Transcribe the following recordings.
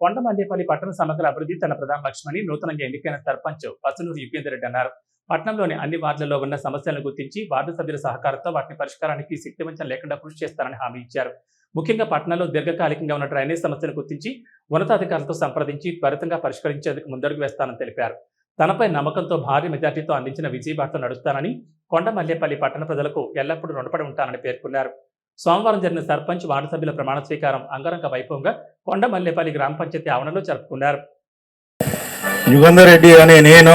కొండమల్లేపల్లి పట్టణ సమగ్ర అభివృద్ధి తన ప్రధాన లక్ష్యమని నూతనంగా ఎన్నికైన సర్పంచ్ పసునూరు యుగేందర్ రెడ్డి అన్నారు. పట్టణంలోని అన్ని వార్డులలో ఉన్న సమస్యలను గుర్తించి వార్డు సభ్యుల సహకారంతో వాటిని పరిష్కారానికి శక్తివంచన లేకుండా కృషి చేస్తారని హామీ ఇచ్చారు. ముఖ్యంగా పట్టణంలో దీర్ఘకాలికంగా ఉన్న డ్రైనేజ్ సమస్యను గుర్తించి ఉన్నతాధికారులతో సంప్రదించి త్వరితంగా పరిష్కరించేందుకు ముందడుగు వేస్తానని తెలిపారు. తనపై నమ్మకంతో భారీ మెజార్టీతో అందించిన విజయబాటతో నడుస్తానని కొండ మల్లేపల్లి పట్టణ ప్రజలకు ఎల్లప్పుడూ రుణపడి ఉంటానని పేర్కొన్నారు. సోమవారం జరిగిన సర్పంచ్ వార్డు సభ్యుల ప్రమాణ స్వీకారం అంగరంగ వైభవంగా కొండ మల్లేపల్లి గ్రామ పంచాయతీ ఆవరణలో జరుపుకున్నారు. యుగంధర్ రెడ్డి అనే నేను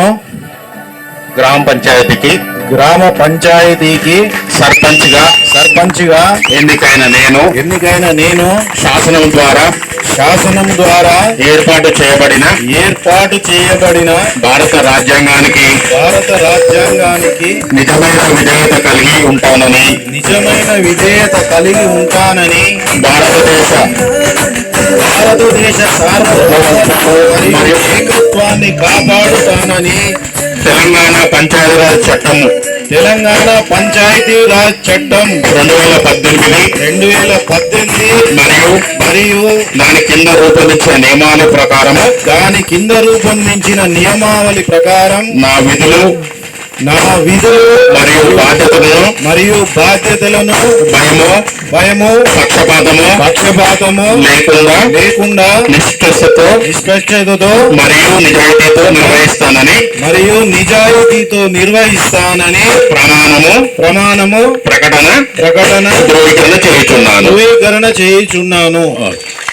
గ్రామ పంచాయతీకి. గ్రామ పంచాయతీకి సర్పంచ్గా సర్పంచ్గా ఎన్నికైన నేను. ఎన్నికైన నేను శాసనం ద్వారా. శాసనం ద్వారా ఏర్పాటు చేయబడిన. ఏర్పాటు చేయబడిన భారత రాజ్యాంగానికి. భారత రాజ్యాంగానికి నిజమైన విధేయత కలిగి ఉంటానని. నిజమైన విధేయత కలిగి ఉంటానని భారతదేశ. భారతదేశ సార్వభౌమత్వం మరియు ఏకత్వాన్ని కాపాడుతానని తెలంగాణ పంచాయతీరాజ్ చట్టం. తెలంగాణ పంచాయతీరాజ్ చట్టం. రెండు వేల పద్దెనిమిది రెండు వేల పద్దెనిమిది మరియు మరియు దాని కింద రూపొందించిన నియమాల ప్రకారము దాని కింద రూపొందించిన నియమావళి ప్రకారం నా విధులు నా విధులు మరియు బాధ్యతలను మరియు బాధ్యతలను భయము భయము పక్షపాతము పక్షపాతము లేకుండా లేకుండా నిష్కర్షతో నిష్కర్షతతో మరియు నిజాయితీతో నిర్వహిస్తానని మరియు నిజాయితీతో నిర్వహిస్తానని ప్రమాణము ప్రమాణము ప్రకటన ప్రకటన ధృవీకరణ చేయుచున్నాను. ధృవీకరణ చేయుచున్నాను.